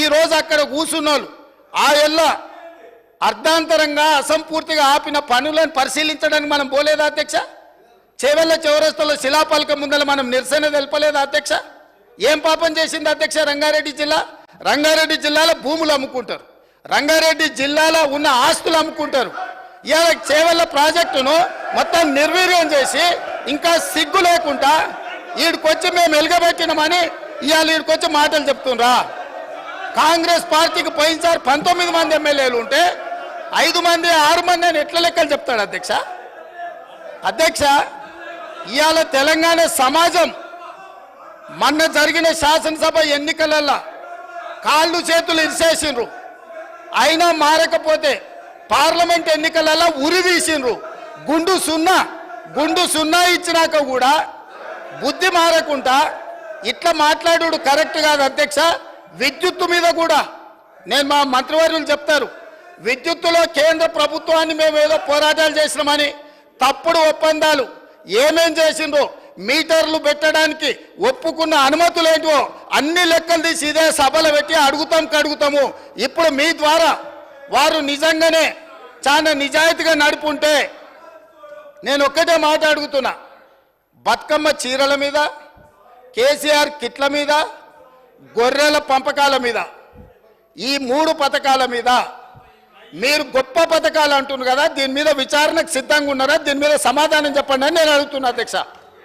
ఈ రోజు అక్కడ కూర్చున్నోళ్ళు ఆ ఎల్ల అర్ధాంతరంగా అసంపూర్తిగా ఆపిన పనులను పరిశీలించడానికి మనం పోలేదా అధ్యక్ష? చేవెళ్ళ చౌరస్తలో శిలాపలక ముందర మనం నిరసన తెలపలేదా అధ్యక్ష? ఏం పాపం చేసింది అధ్యక్ష రంగారెడ్డి జిల్లా? రంగారెడ్డి జిల్లాలో భూములు అమ్ముకుంటారు. రంగారెడ్డి జిల్లాలో ఉన్న ఆస్తులు అమ్ముకుంటారు. ఇవాళ చేవెళ్ళ ప్రాజెక్టును మొత్తం నిర్వీర్యం చేసి ఇంకా సిగ్గు లేకుండా వీడికొచ్చి మేము వెలుగబెట్టినామని ఇవాళ వీడికొచ్చి మాటలు చెప్తుండ్రా. కాంగ్రెస్ పార్టీకి పోయినసారి పంతొమ్మిది మంది ఎమ్మెల్యేలు ఉంటే ఐదు మంది ఆరు మంది అని ఎట్ల లెక్కలు చెప్తాడు అధ్యక్ష? అధ్యక్ష ఇవాళ తెలంగాణ సమాజం మొన్న జరిగిన శాసనసభ ఎన్నికలల్లో కాళ్ళు చేతులు ఇరిసేసిండ్రు. అయినా మారకపోతే పార్లమెంట్ ఎన్నికలలో ఉరి తీసిండ్రు. గుండు సున్నా గుండు సున్నా ఇచ్చినాక కూడా బుద్ధి మారకుండా ఇట్లా మాట్లాడు కరెక్ట్ కాదు అధ్యక్ష. విద్యుత్తు మీద కూడా. నేను మా మంత్రివర్యులు చెప్తారు విద్యుత్తులో కేంద్ర ప్రభుత్వాన్ని మేము ఏదో పోరాటాలు చేసినామని తప్పుడు ఒప్పందాలు ఏమేం చేసిండ్రో మీటర్లు పెట్టడానికి ఒప్పుకున్న అనుమతులు ఏంటో అన్ని లెక్కలు తీసి ఇదే సభలు పెట్టి అడుగుతాం కడుగుతాము. ఇప్పుడు మీ ద్వారా వారు నిజంగానే చాలా నిజాయితీగా నడుపుంటే నేను ఒక్కటే మాట అడుగుతున్నా. బతుకమ్మ చీరల మీద కేసీఆర్ కిట్ల మీద గొర్రెల పంపకాల మీద ఈ మూడు పథకాల మీద మీరు గొప్ప పథకాలు అంటున్నారు కదా దీని మీద విచారణకు సిద్ధంగా ఉన్నారా దీని మీద సమాధానం చెప్పండి అని నేను అడుగుతున్నా అధ్యక్ష.